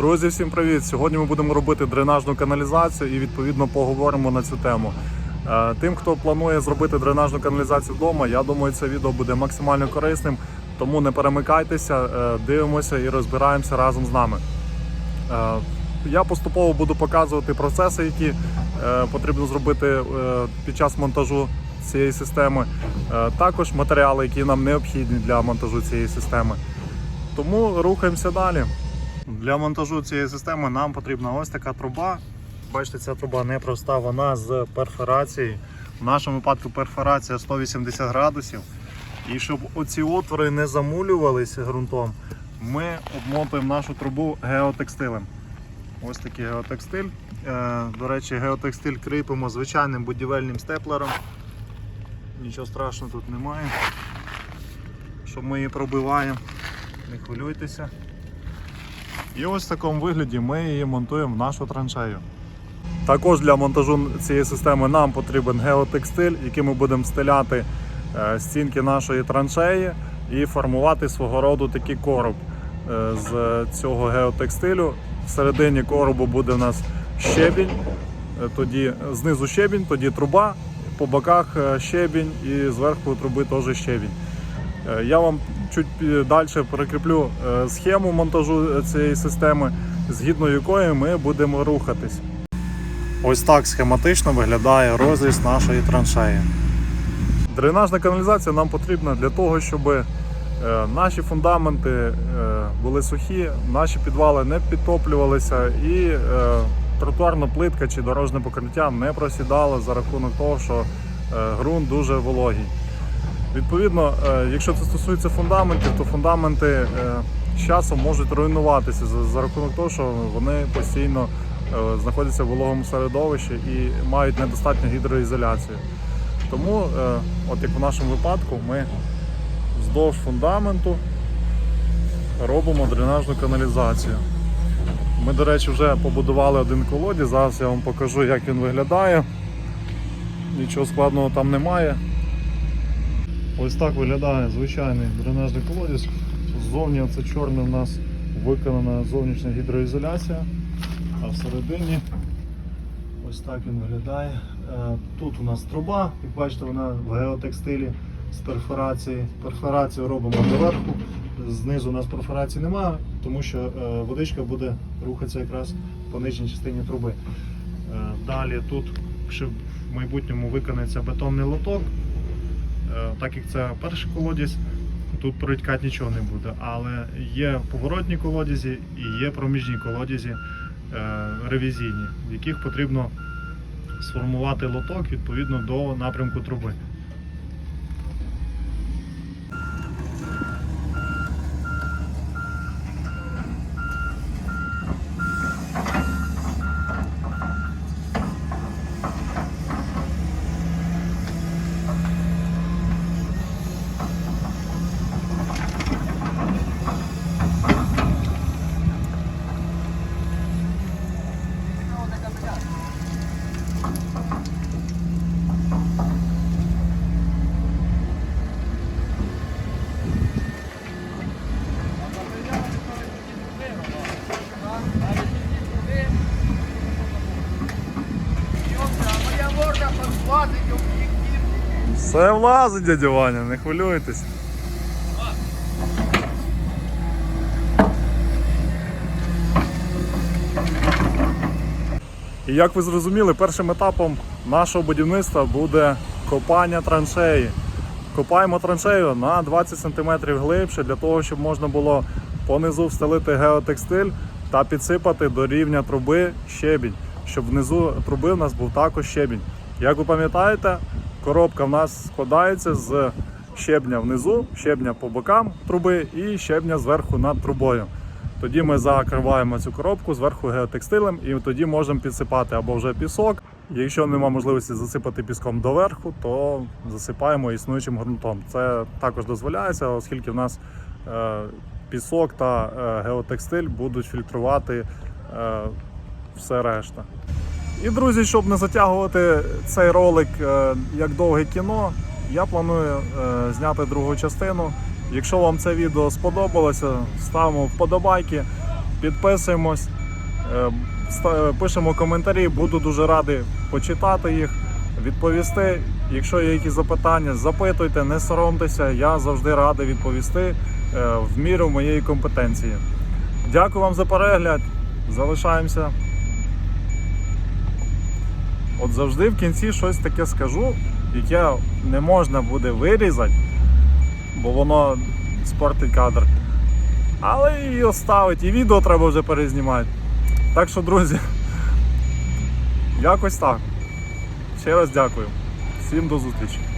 Друзі, всім привіт! Сьогодні ми будемо робити дренажну каналізацію і відповідно поговоримо на цю тему. Е, Тим, хто планує зробити дренажну каналізацію вдома, я думаю, це відео буде максимально корисним. Тому не перемикайтеся, е, дивимося і розбираємося разом з нами. Е, Я поступово буду показувати процеси, які потрібно зробити під час монтажу цієї системи. Також матеріали, які нам необхідні для монтажу цієї системи. Тому рухаємося далі. Для монтажу цієї системи нам потрібна ось така труба. Бачите, ця труба непроста, вона з перфорацією. В нашому випадку перфорація 180 градусів. І щоб оці отвори не замулювалися ґрунтом, ми обмотуємо нашу трубу геотекстилем. Ось такий геотекстиль. Е, До речі, геотекстиль кріпимо звичайним будівельним степлером. Нічого страшного тут немає. Щоб ми її пробиваємо, не хвилюйтеся. І ось в такому вигляді ми її монтуємо в нашу траншею. Також для монтажу цієї системи нам потрібен геотекстиль, який ми будемо стеляти е, стінки нашої траншеї і формувати свого роду такий короб е, з цього геотекстилю. Всередині коробу буде у нас щебінь, е, тоді знизу щебінь, тоді труба, по боках щебінь і зверху труби теж щебінь. Е, Я вам чуть далі перекріплю е, схему монтажу цієї системи, згідно якої ми будемо рухатись. Ось так схематично виглядає розріз нашої траншеї. Дренажна каналізація нам потрібна для того, щоб е, наші фундаменти е, були сухі, наші підвали не підтоплювалися і е, тротуарна плитка чи дорожне покриття не просідало за рахунок того, що е, ґрунт дуже вологий. Відповідно, е, якщо це стосується фундаментів, то фундаменти е, з часом можуть руйнуватися за, рахунок того, що вони постійно е, знаходяться в вологому середовищі і мають недостатню гідроізоляцію. Тому, от як в нашому випадку, ми вздовж фундаменту робимо дренажну каналізацію. Ми, до речі, вже побудували один колодязь, зараз я вам покажу, як він виглядає. Нічого складного там немає. Ось так виглядає звичайний дренажний колодязь. Ззовні це чорне у нас виконана зовнішня гідроізоляція, а всередині ось так він виглядає. Е, Тут у нас труба, як бачите, вона в геотекстилі з перфорації. Перфорацію робимо доверху. Знизу у нас перфорації немає, тому що е, водичка буде рухатися якраз по нижній частині труби. Е, Далі тут в майбутньому виконається бетонний лоток. Е, так як це перший колодязь, тут протікати нічого не буде. Але є поворотні колодязі і є проміжні колодязі е, ревізійні, в яких потрібно сформувати лоток відповідно до напрямку труби. Все влазить, дядя Ваня, не хвилюйтесь. І як ви зрозуміли, першим етапом нашого будівництва буде копання траншеї. Копаємо траншею на 20 см глибше для того, щоб можна було понизу встелити геотекстиль та підсипати до рівня труби щебінь, щоб внизу труби в нас був також щебінь. Як ви пам'ятаєте, коробка в нас складається з щебня внизу, щебня по бокам труби і щебня зверху над трубою. Тоді ми закриваємо цю коробку зверху геотекстилем і тоді можемо підсипати або вже пісок. Якщо немає можливості засипати піском доверху, то засипаємо існуючим ґрунтом. Це також дозволяється, оскільки в нас е, пісок та е, геотекстиль будуть фільтрувати е, все решта. І друзі, щоб не затягувати цей ролик е, як довге кіно, я планую е, зняти другу частину. Якщо вам це відео сподобалося, ставимо вподобайки, підписуємось, е, пишемо коментарі. Буду дуже радий почитати їх, відповісти. Якщо є якісь запитання, запитуйте, не соромтеся. Я завжди радий відповісти в міру моєї компетенції. Дякую вам за перегляд. Залишаємося. От завжди в кінці щось таке скажу, яке не можна буде вирізати, бо воно спортить кадр. Але і оставить, і відео треба вже перезнімати. Так що, друзі, якось так. Ще раз дякую. Всім до зустрічі.